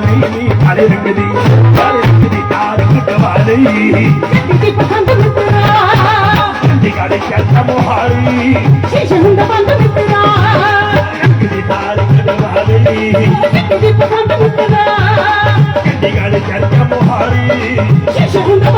ਵਾਲੀ ਕਾਲੇ ਰੰਗ ਦੀ ਕਾਲੇ ਰੰਗ ਦੀ ਤਾਰਕ ਕਵਾਲੀ ਦੀ ਪਸੰਦ ਮਿੱਤਰਾ। ਦੀ ਕਾਲੇ ਸ਼ਰਤ ਮੋਹਾਰੀ ਸ਼ੀਸ਼ਮ ਦਾ ਬੰਦ ਮਿੱਤਰਾ। ਰੰਗ ਦੀ ਤਾਰਕ ਕਵਾਲੀ ਦੀ ਪਸੰਦ ਮਿੱਤਰਾ। ਦੀ ਕਾਲੇ ਸ਼ਰਤ ਮੋਹਾਰੀ ਸ਼ੀਸ਼ਮ ਦਾ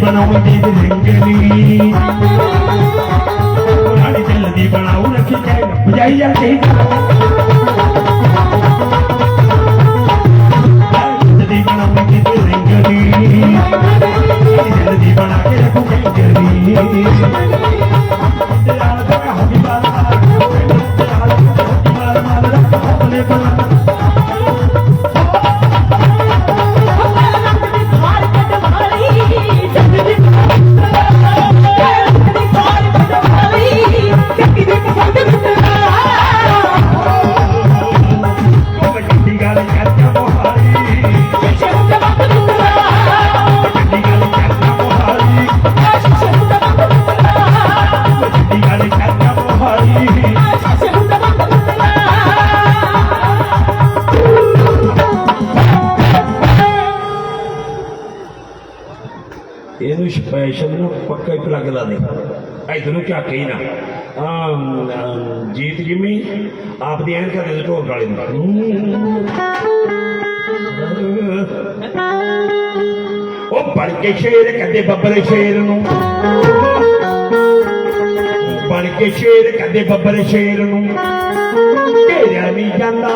ਬਣਾਉਂਦੀ ਰੰਗਲੀ ਰਾਣੀ ਚੱਲਦੀ ਬਣਾਉ ਰੱਖੀ ਜਾਏ ਬੁਝਾਈ ਜਾ ਕਹੀ ਚੱਲਦੀ ਬਣਾਉਂਦੀ ਰੰਗਲੀ ਰਾਣੀ ਚੱਲਦੀ ਬਣਾ ਕੇ ਰੱਖੂ ਕਹੀ ਜਰੀ ਇਧਰ ਨੂੰ ਝਾਕੇ ਹੀ ਨਾ? ਆਮ, ਜੀਤ ਜਿਮੀ ਆਪ ਦੀ ਐਨਕਾਂ ਦੇ ਢੋਲ ਵਾਲੇ ਨੂੰ। ਉਹ ਬਣ ਕੇ ਸ਼ੇਰ ਕਦੇ ਬੱਬਰ ਸ਼ੇਰ ਨੂੰ। ਬਣ ਕੇ ਸ਼ੇਰ ਕਦੇ ਬੱਬਰ ਸ਼ੇਰ ਨੂੰ। ਘੇਰਿਆ ਨਹੀਂ ਜਾਂਦਾ।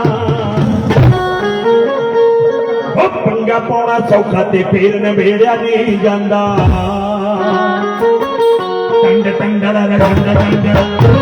ਉਹ ਪੰਗਾ ਪਾਉਣਾ ਸੌਖਾ ਤੇ ਫੇਰ ਨਵੇੜਿਆ ਨਹੀਂ ਜਾਂਦਾ। tanda tanda tanda tanda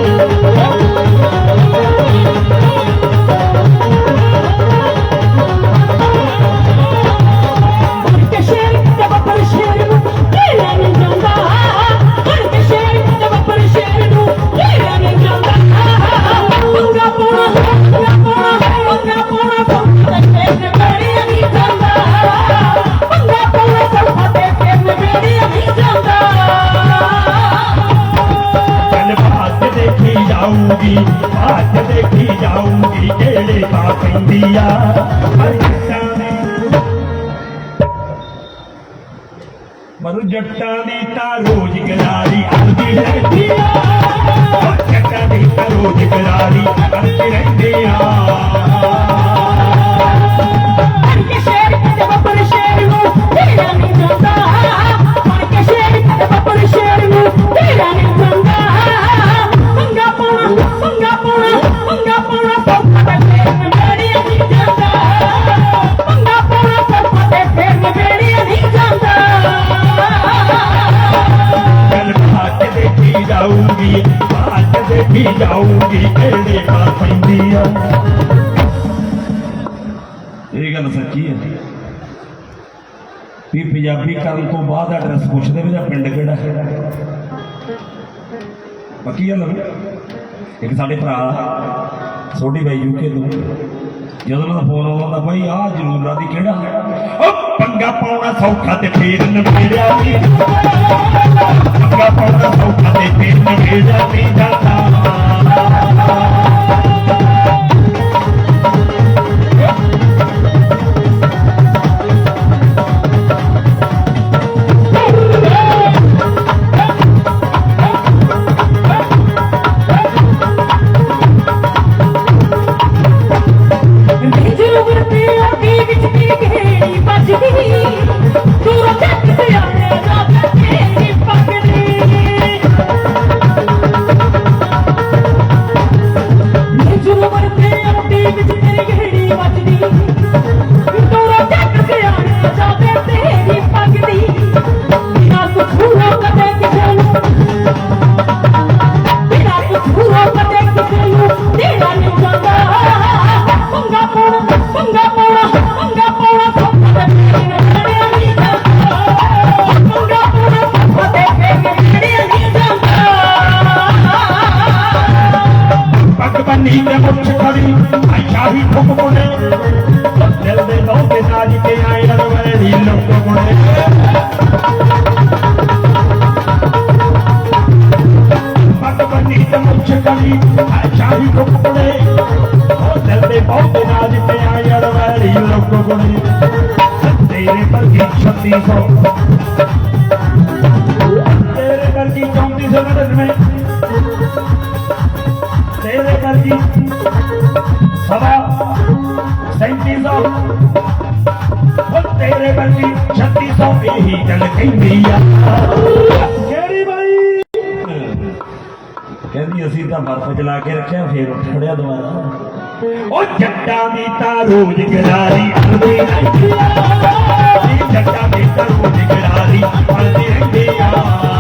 ਮਰੂ ਭਾਗ ਜਾਊਗੀ, ਕਿਹੜੇ ਪਾ ਪੈਂਦੀ ਆ। ਇਹ ਗੱਲ ਸੱਚੀ ਹੈ ਵੀ ਪੰਜਾਬੀ ਕਰਨ ਤੋਂ ਬਾਅਦ ਐਡਰੈਸ ਪੁੱਛਦੇ ਵੀ ਜਾਂ ਪਿੰਡ ਕਿਹੜਾ? ਹੈ ਬਾਕੀ ਗੱਲ ਵੀ? ਇੱਕ ਸਾਡੇ ਭਰਾ ਛੋਟੀ ਬਾਈ ਯੂਕੇ ਤੋਂ। ਜਦੋਂ ਉਹਨਾਂ ਫੋਨ ਆਉਂਦਾ ਬਾਈ, ਆਹ ਜ਼ਰੂਰ ਰਾਦੀ ਕਿਹੜਾ? ਉਹ ਪੰਗਾ ਪਾਉਣਾ ਸੌਖਾ ਤੇ ਫੇਰ ਨਵੇੜਿਆ ਨਹੀਂ ਪੰਗਾ ਪਾਉਣਾ ਸੌਖਾ ਤੇ ਫੇਰ ਨਵੇੜਿਆ ਨਹੀਂ ਜਾਂਦਾ Yeah. ਛੱਤੀ ਇਹੀ ਗੱਲ ਕਹਿੰਦੀ ਆ ਕਿਹੜੀ ਬਾਈ ਕਹਿੰਦੀ ਅਸੀਂ ਤਾਂ ਬਰਫ਼ ਚਲਾ ਕੇ ਰੱਖਿਆ, ਫੇਰ ਉੱਠ ਖੜਿਆ ਦੁਬਾਰਾ। ਉਹ ਜੱਟਾਂ ਦੀ ਤਾਂ ਰੋਜ਼ ਗਰਾਰੀ ਆਉਂਦੀ ਰਹਿੰਦੀ ਆ। ਜੱਟਾਂ ਦੀ ਤਾਂ ਰੋਜ਼ ਗਰਾਰੀ ਆਉਂਦੀ ਰਹਿੰਦੀ ਆ।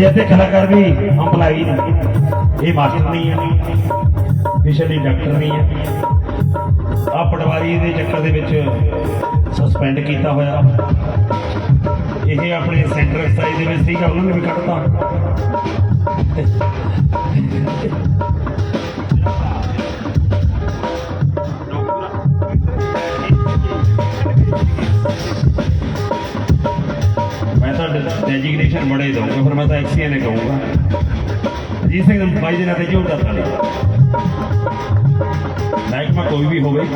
ਮੇਰੇ ਅੱਧੇ ਕਲਾਕਾਰ ਵੀ ਅੰਪਲਾਈ ਨੇ ਇਹ ਮਾਸਟਰ ਨਹੀਂ ਹੈ। ਪਿਛਲੀ ਡਾਕਟਰ ਨਹੀਂ ਹੈ। ਆ ਪਟਵਾਰੀ ਦੇ ਚੱਕਰ ਦੇ ਵਿੱਚ ਸਸਪੈਂਡ ਕੀਤਾ ਹੋਇਆ। ਇਹ ਆਪਣੇ ਸੈਂਟਰ ਐਕਸਾਈਜ਼ ਦੇ ਵਿੱਚ ਸੀਗਾ, ਉਹਨਾਂ ਨੇ ਵੀ ਕੱਢਤਾ। ਡੈਜਿਗਨੇਸ਼ਨ ਬੜੇ ਦਊਂਗਾ, ਫਿਰ ਮੈਂ ਤਾਂ ਐਕਸੀਆ ਨੇ ਕਹੂੰਗਾ। ਅਜੀਤ ਸਿੰਘ, ਬਾਈ ਦੇ ਨਾਂ ਤੇ ਜੋ ਕਰਤਾ ਮਹਿਕਮਾ ਕੋਈ ਵੀ ਹੋਵੇ,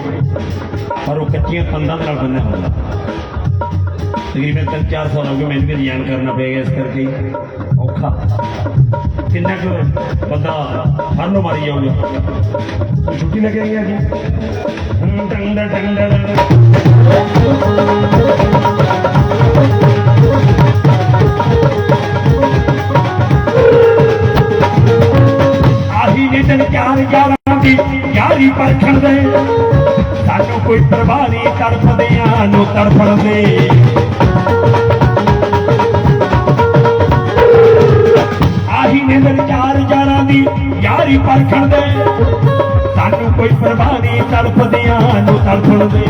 ਪਰ ਉਹ ਕੱਚੀਆਂ ਕੰਧਾਂ ਨਾਲ ਬੰਨਿਆ ਹੁੰਦਾ। ਤਕਰੀਬਨ ਤਿੰਨ ਚਾਰ ਸਾਲ ਹੋ ਗਏ ਮੈਨੂੰ ਵੀ ਰਿਜ਼ਾਈਨ ਕਰਨਾ ਪਿਆ ਇਸ ਕਰਕੇ। ਔਖਾ। ਕਿੰਨਾ ਕੁ ਬੰਦਾ ਹਰ ਨੂੰ ਮਾਰੀ ਜਾਊਗਾ। ਛੁੱਟੀ ਲੈ ਕੇ ਆਈ ਅੱਜ ਟੰਗ ਟੰਗ ਟੰਗ ਯਾਰੀ ਪਰਖਣ ਦੇ। ਸਾਨੂੰ ਕੋਈ ਪਰਵਾਹ ਨਹੀਂ ਤੜਫਦਿਆਂ ਨੂੰ ਤੜਫਣ ਦੇ ਆਹੀ ਨੇ ਦਿਨ ਚਾਰ ਯਾਰਾਂ ਦੀ ਯਾਰੀ ਪਰਖਣ ਦੇ। ਸਾਨੂੰ ਕੋਈ ਪਰਵਾਹ ਨਹੀਂ ਤੜਫਦਿਆਂ ਨੂੰ ਤੜਫਣ ਦੇ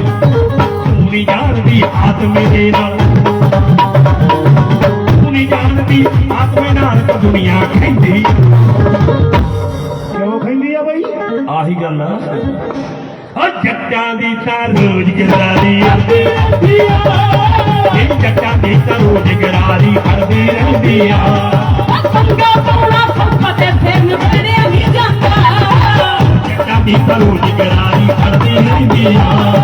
ਤੂੰ ਨਹੀਂ ਜਾਣਦੀ ਆਤਮੇ ਦੇ ਨਾਲ। ਤੂੰ ਨਹੀਂ ਜਾਣਦੀ ਆਤਮੇ ਨਾਲ ਤਾਂ ਦੁਨੀਆ ਖੈਂਦੀ। ਆਹੀ ਗੱਲ ਆ। ਆ ਜੱਟਾਂ ਦੀ ਤਾਂ ਰੋਜ਼ ਗਰਾਰੀ ਆਂਦੀ ਰਹਿੰਦੀ ਆ। ਇਹ ਜੱਟਾਂ ਦੀ ਤਾਂ ਰੋਜ਼ ਗਰਾਰੀ ਕਰਦੀ ਰਹਿੰਦੀ ਆ। ਪੰਗਾ ਪਾਉਣਾ ਸੌਖਾ ਤੇ ਫਿਰ ਨਿਬੜਿਆ ਨਹੀਂ ਜਾਂਦਾ। ਜੱਟਾਂ ਦੀ ਤਾਂ ਰੋਜ਼ ਗਰਾਰੀ ਕਰਦੀ ਰਹਿੰਦੀ ਆ।